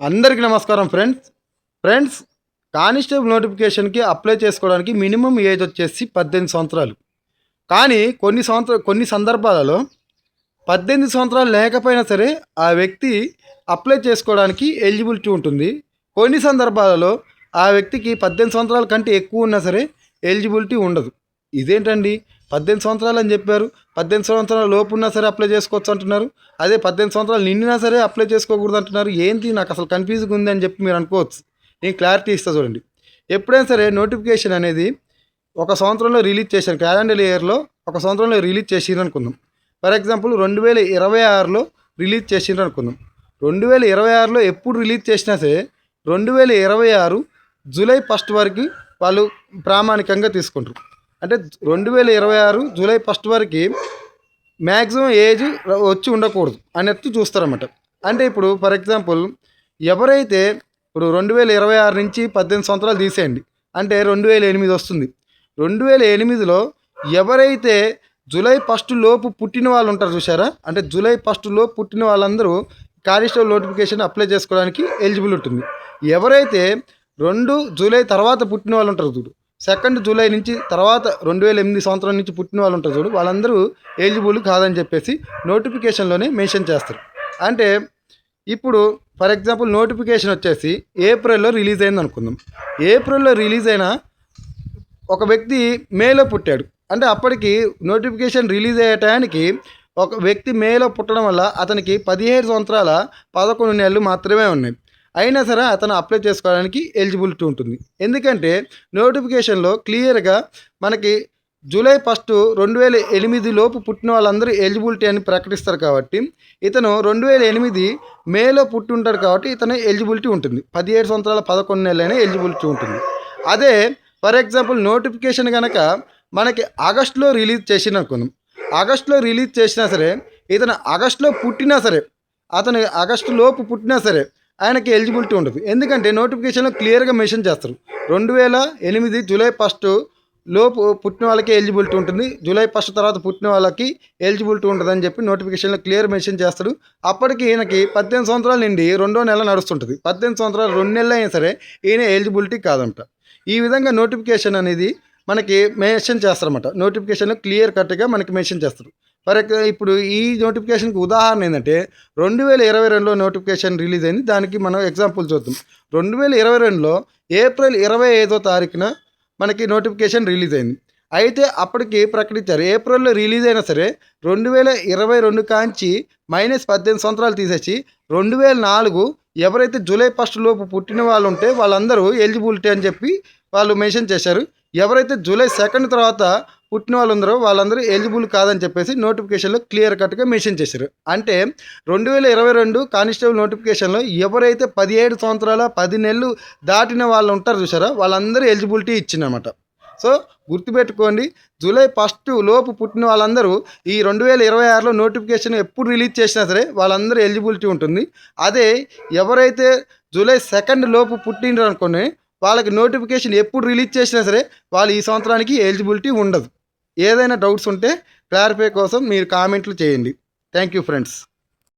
అందరికీ నమస్కారం friends. Friends constable నోటిఫికేషన్కి అప్లై చేసుకోవడానికి మినిమం ఏజ్ వచ్చేసి పద్దెనిమిది సంవత్సరాలు. కానీ కొన్ని సంవత్సర కొన్ని సందర్భాలలో పద్దెనిమిది సంవత్సరాలు లేకపోయినా సరే ఆ వ్యక్తి అప్లై చేసుకోవడానికి ఎలిజిబిలిటీ ఉంటుంది. కొన్ని సందర్భాలలో ఆ వ్యక్తికి పద్దెనిమిది సంవత్సరాల కంటే ఎక్కువ ఉన్నా సరే ఎలిజిబిలిటీ ఉండదు. ఇదేంటండి? పద్దెనిమిది సంవత్సరాలు అని చెప్పారు. పద్దెనిమిది సంవత్సరాల లోపు ఉన్నా సరే అప్లై చేసుకోవచ్చు అంటున్నారు. అదే పద్దెనిమిది సంవత్సరాలు నిండినా సరే అప్లై చేసుకోకూడదు అంటున్నారు. ఏంటి నాకు అసలు కన్ఫ్యూజ్గా ఉంది అని చెప్పి మీరు అనుకోవచ్చు. నేను క్లారిటీ ఇస్తా చూడండి. ఎప్పుడైనా సరే నోటిఫికేషన్ అనేది ఒక సంవత్సరంలో రిలీజ్ చేశారు. క్యాలెండర్ ఇయర్లో ఒక సంవత్సరంలో రిలీజ్ చేసిండ్రు అనుకుందాం. ఫర్ ఎగ్జాంపుల్ రెండు వేల ఇరవై ఆరులో రిలీజ్ చేసిండ్రు అనుకుందాం. రెండు వేల ఇరవై ఆరులో ఎప్పుడు రిలీజ్ చేసినా సరే రెండు వేల ఇరవై ఆరు జూలై ఫస్ట్ వరకు వాళ్ళు ప్రామాణికంగా తీసుకుంటారు. అంటే రెండు వేల ఇరవై ఆరు జూలై ఫస్ట్ వరకు మ్యాక్సిమం ఏజ్ వచ్చి ఉండకూడదు అన్నట్టు చూస్తారన్నమాట. అంటే ఇప్పుడు ఫర్ ఎగ్జాంపుల్ ఎవరైతే ఇప్పుడు రెండు వేల ఇరవై ఆరు నుంచి పద్దెనిమిది సంవత్సరాలు తీసేయండి. అంటే రెండు వేల ఎనిమిది వస్తుంది. రెండు వేల ఎనిమిదిలో ఎవరైతే జూలై ఫస్ట్ లోపు పుట్టిన వాళ్ళు ఉంటారు చూసారా అంటే జూలై ఫస్ట్ లోపు పుట్టిన వాళ్ళందరూ కానిస్టేబుల్ నోటిఫికేషన్ అప్లై చేసుకోవడానికి ఎలిజిబుల్ ఉంటుంది. ఎవరైతే రెండు జూలై తర్వాత పుట్టిన వాళ్ళు ఉంటారు చూడు సెకండ్ జూలై నుంచి తర్వాత రెండు వేల ఎనిమిది సంవత్సరం నుంచి పుట్టిన వాళ్ళు ఉంటారు చూడు వాళ్ళందరూ ఎలిజిబుల్ కాదని చెప్పేసి నోటిఫికేషన్లోనే మెన్షన్ చేస్తారు. అంటే ఇప్పుడు ఫర్ ఎగ్జాంపుల్ నోటిఫికేషన్ వచ్చేసి ఏప్రిల్లో రిలీజ్ అయింది అనుకుందాం. ఏప్రిల్లో రిలీజ్ అయిన ఒక వ్యక్తి మేలో పుట్టాడు. అంటే అప్పటికి నోటిఫికేషన్ రిలీజ్ అయ్యే టయానికి ఒక వ్యక్తి మేలో పుట్టడం వల్ల అతనికి పదిహేడు సంవత్సరాల పదకొండు నెలలు మాత్రమే ఉన్నాయి. అయినా సరే అతను అప్లై చేసుకోవడానికి ఎలిజిబిలిటీ ఉంటుంది. ఎందుకంటే నోటిఫికేషన్లో క్లియర్గా మనకి జూలై ఫస్ట్ రెండు వేల ఎనిమిది లోపు పుట్టిన వాళ్ళందరూ ఎలిజిబిలిటీ అని ప్రకటిస్తారు కాబట్టి ఇతను రెండు వేల ఎనిమిది మేలో పుట్టి ఉంటాడు కాబట్టి ఇతను ఎలిజిబిలిటీ ఉంటుంది. పదిహేడు సంవత్సరాల పదకొండు నెలలైనా ఎలిజిబిలిటీ ఉంటుంది. అదే ఫర్ ఎగ్జాంపుల్ నోటిఫికేషన్ కనుక మనకి ఆగస్టులో రిలీజ్ చేసిన అనుకుందాం. ఆగస్టులో రిలీజ్ చేసినా సరే ఇతను ఆగస్టులో పుట్టినా సరే అతను ఆగస్టు లోపు పుట్టినా సరే ఆయనకి ఎలిజిబిలిటీ ఉండదు. ఎందుకంటే నోటిఫికేషన్లో క్లియర్గా మెన్షన్ చేస్తారు. రెండు వేల ఎనిమిది జూలై ఫస్ట్ లోపు పుట్టిన వాళ్ళకి ఎలిజిబిలిటీ ఉంటుంది. జూలై ఫస్ట్ తర్వాత పుట్టిన వాళ్ళకి ఎలిజిబిలిటీ ఉంటుందని చెప్పి నోటిఫికేషన్లో క్లియర్ మెన్షన్ చేస్తాడు. అప్పటికి ఈయనకి పద్దెనిమిది సంవత్సరాల నుండి రెండో నెల నడుస్తుంటుంది. పద్దెనిమిది సంవత్సరాలు రెండు నెలలు అయినా సరే ఈయన ఎలిజిబిలిటీ కాదంట. ఈ విధంగా నోటిఫికేషన్ అనేది మనకి మెన్షన్ చేస్తారన్నమాట. నోటిఫికేషన్లో క్లియర్ కట్గా మనకి మెన్షన్ చేస్తారు. ఫర్ ఇప్పుడు ఈ నోటిఫికేషన్కి ఉదాహరణ ఏంటంటే రెండు వేల ఇరవై రెండులో నోటిఫికేషన్ రిలీజ్ అయింది. దానికి మనం ఎగ్జాంపుల్ చూద్దాం. రెండు వేల ఇరవై రెండులో ఏప్రిల్ ఇరవై ఐదో తారీఖున మనకి నోటిఫికేషన్ రిలీజ్ అయింది. అయితే అప్పటికి ప్రకటించారు. ఏప్రిల్లో రిలీజ్ అయినా సరే రెండు వేల ఇరవై రెండు కాంచి మైనస్ పద్దెనిమిది సంవత్సరాలు తీసేసి రెండు వేల నాలుగు ఎవరైతే జూలై ఫస్ట్ లోపు పుట్టిన వాళ్ళు ఉంటే వాళ్ళందరూ ఎలిజిబిలిటీ అని చెప్పి వాళ్ళు మెన్షన్ చేశారు. ఎవరైతే జూలై సెకండ్ తర్వాత పుట్టిన వాళ్ళు ఉందరో వాళ్ళందరూ ఎలిజిబుల్ కాదని చెప్పేసి నోటిఫికేషన్లో క్లియర్ కట్గా మెన్షన్ చేశారు. అంటే రెండు వేల ఇరవై రెండు కానిస్టేబుల్ నోటిఫికేషన్లో ఎవరైతే పదిహేడు సంవత్సరాల పది నెలలు దాటిన వాళ్ళు ఉంటారు చూసారా? వాళ్ళందరూ ఎలిజిబిలిటీ ఇచ్చిందనమాట సో గుర్తుపెట్టుకోండి జూలై ఫస్ట్ లోపు పుట్టిన వాళ్ళందరూ ఈ రెండు వేల ఇరవై ఆరులో నోటిఫికేషన్ ఎప్పుడు రిలీజ్ చేసినా సరే వాళ్ళందరూ ఎలిజిబిలిటీ ఉంటుంది. అదే ఎవరైతే జూలై సెకండ్ లోపు పుట్టిండ్రు అనుకోండి వాళ్ళకి నోటిఫికేషన్ ఎప్పుడు రిలీజ్ చేసినా సరే వాళ్ళు ఈ సంవత్సరానికి ఎలిజిబిలిటీ ఉండదు. ఏదైనా డౌట్స్ ఉంటే క్లారిఫై కోసం మీరు కామెంట్లు చేయండి. Thank you friends